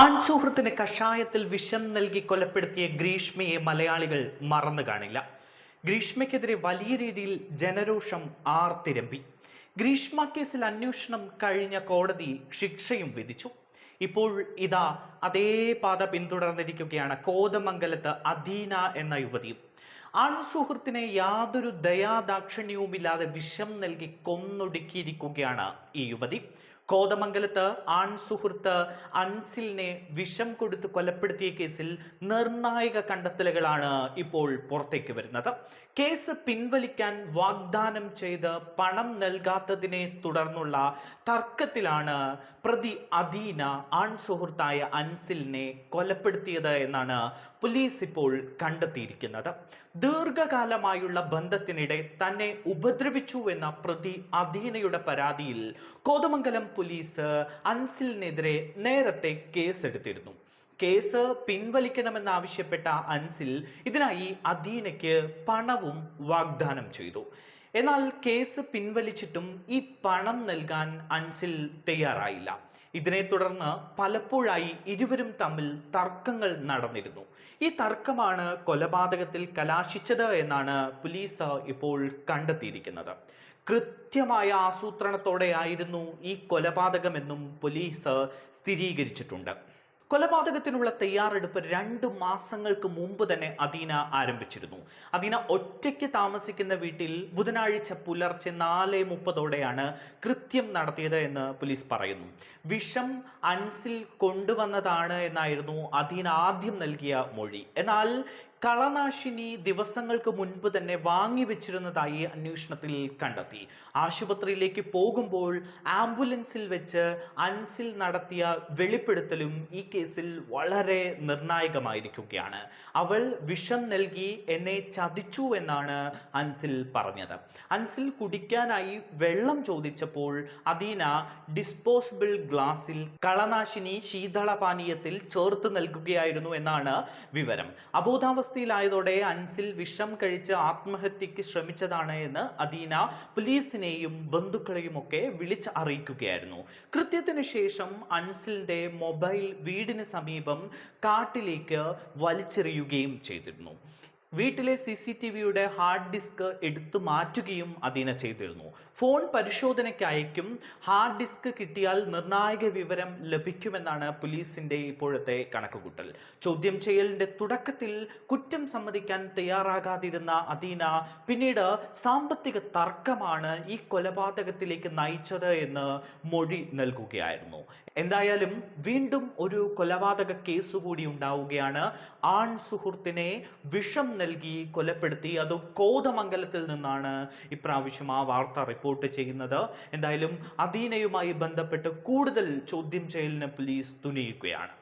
ആൺസുഹൃത്തിന് കഷായത്തിൽ വിഷം നൽകി കൊലപ്പെടുത്തിയ ഗ്രീഷ്മയെ മലയാളികൾ മറന്നു കാണില്ല. ഗ്രീഷ്മയ്ക്കെതിരെ വലിയ രീതിയിൽ ജനരോഷം ആർത്തിരമ്പി. ഗ്രീഷ്മ കേസിൽ അന്വേഷണം കഴിഞ്ഞ കോടതി ശിക്ഷയും വിധിച്ചു. ഇപ്പോൾ ഇതാ അതേ പാത പിന്തുടർന്നിരിക്കുകയാണ് കോതമംഗലത്ത് അധീന എന്ന യുവതിയും. ആൺസുഹൃത്തിനെ യാതൊരു ദയാദാക്ഷിണ്യവുമില്ലാതെ വിഷം നൽകി കൊന്നൊടുക്കിയിരിക്കുകയാണ് ഈ യുവതി. കോതമംഗലത്ത് ആൺസുഹൃത്ത് അൻസിലിനെ വിഷം കൊടുത്ത് കൊലപ്പെടുത്തിയ കേസിൽ നിർണായക കണ്ടെത്തലുകളാണ് ഇപ്പോൾ പുറത്തേക്ക് വരുന്നത്. കേസ് പിൻവലിക്കാൻ വാഗ്ദാനം ചെയ്ത് പണം നൽകാത്തതിനെ തുടർന്നുള്ള തർക്കത്തിലാണ് പ്രതി അധീന ആൺസുഹൃത്തായ അൻസിലിനെ കൊലപ്പെടുത്തിയത് എന്നാണ് പോലീസ് ഇപ്പോൾ കണ്ടെത്തിയിരിക്കുന്നത്. ദീർഘകാലമായുള്ള ബന്ധത്തിനിടെ തന്നെ ഉപദ്രവിച്ചു എന്ന പ്രതി അധീനയുടെ പരാതിയിൽ കോതമംഗലം പോലീസ് അൻസിലിനെതിരെ നേരത്തെ കേസെടുത്തിരുന്നു. കേസ് പിൻവലിക്കണമെന്നാവശ്യപ്പെട്ട അൻസിൽ ഇതിനായി അധീനയ്ക്ക് പണവും വാഗ്ദാനം ചെയ്തു. എന്നാൽ കേസ് പിൻവലിച്ചിട്ടും ഈ പണം നൽകാൻ അൻസിൽ തയ്യാറായില്ല. ഇതിനെ തുടർന്ന് പലപ്പോഴായി ഇരുവരും തമ്മിൽ തർക്കങ്ങൾ നടന്നിരുന്നു. ഈ തർക്കമാണ് കൊലപാതകത്തിൽ കലാശിച്ചത് എന്നാണ് പോലീസ് ഇപ്പോൾ കണ്ടെത്തിയിരിക്കുന്നത്. കൃത്യമായ ആസൂത്രണത്തോടെയായിരുന്നു ഈ കൊലപാതകമെന്നും പോലീസ് സ്ഥിരീകരിച്ചിട്ടുണ്ട്. കൊലപാതകത്തിനുള്ള തയ്യാറെടുപ്പ് രണ്ട് മാസങ്ങൾക്ക് മുമ്പ് തന്നെ അദീന ആരംഭിച്ചിരുന്നു. അദീന ഒറ്റയ്ക്ക് താമസിക്കുന്ന വീട്ടിൽ ബുധനാഴ്ച പുലർച്ചെ നാല് മുപ്പതോടെയാണ് കൃത്യം നടത്തിയത് എന്ന് പോലീസ് പറയുന്നു. വിഷം അൻസിൽ കൊണ്ടുവന്നതാണ് എന്നായിരുന്നു അദീന ആദ്യം നൽകിയ മൊഴി. എന്നാൽ കളനാശിനി ദിവസങ്ങൾക്ക് മുൻപ് തന്നെ വാങ്ങിവെച്ചിരുന്നതായി അന്വേഷണത്തിൽ കണ്ടെത്തി. ആശുപത്രിയിലേക്ക് പോകുമ്പോൾ ആംബുലൻസിൽ വെച്ച് അൻസിൽ നടത്തിയ വെളിപ്പെടുത്തലും ഈ കേസിൽ വളരെ നിർണായകമായിരിക്കുകയാണ്. അവൾ വിഷം നൽകി എന്നെ ചതിച്ചു എന്നാണ് അൻസിൽ പറഞ്ഞത്. അൻസിൽ കുടിക്കാനായി വെള്ളം ചോദിച്ചപ്പോൾ അദീന ഡിസ്പോസിബിൾ ഗ്ലാസിൽ കളനാശിനി ശീതളപാനീയത്തിൽ ചേർത്ത് നൽകുകയായിരുന്നു എന്നാണ് വിവരം. അബോധാവസ്ഥയിലായതോടെ അൻസിൽ വിഷം കഴിച്ച് ആത്മഹത്യക്ക് ശ്രമിച്ചതാണ് എന്ന് അദീന പോലീസിനെയും ബന്ധുക്കളെയും ഒക്കെ വിളിച്ച് അറിയിക്കുകയായിരുന്നു. കൃത്യത്തിന് ശേഷം അൻസിലിന്റെ മൊബൈൽ വീടിന് സമീപം കാട്ടിലേക്ക് വലിച്ചെറിയുകയും ചെയ്തിരുന്നു. വീട്ടിലെ സി സി ടി വിയുടെ ഹാർഡ് ഡിസ്ക് എടുത്തു മാറ്റുകയും അദീന ചെയ്തിരുന്നു. ഫോൺ പരിശോധനയ്ക്ക് അയക്കും ഹാർഡ് ഡിസ്ക് കിട്ടിയാൽ നിർണായക വിവരം ലഭിക്കുമെന്നാണ് പോലീസിന്റെ ഇപ്പോഴത്തെ കണക്കുകൂട്ടൽ. ചോദ്യം ചെയ്യലിന്റെ തുടക്കത്തിൽ കുറ്റം സമ്മതിക്കാൻ തയ്യാറാകാതിരുന്ന അദീന പിന്നീട് സാമ്പത്തിക തർക്കമാണ് ഈ കൊലപാതകത്തിലേക്ക് നയിച്ചത് എന്ന് മൊഴി നൽകുകയായിരുന്നു. എന്തായാലും വീണ്ടും ഒരു കൊലപാതക കേസ് കൂടി ഉണ്ടാവുകയാണ്. ആൺ സുഹൃത്തിനെ വിഷം നൽകി കൊലപ്പെടുത്തി. അത് കോതമംഗലത്തിൽ നിന്നാണ് ഇപ്രാവശ്യം ആ വാർത്ത റിപ്പോർട്ട് ചെയ്യുന്നത്. എന്തായാലും അദീനയുമായി ബന്ധപ്പെട്ട് കൂടുതൽ ചോദ്യം ചെയ്യലിന് പോലീസ് തുനിയുകയാണ്.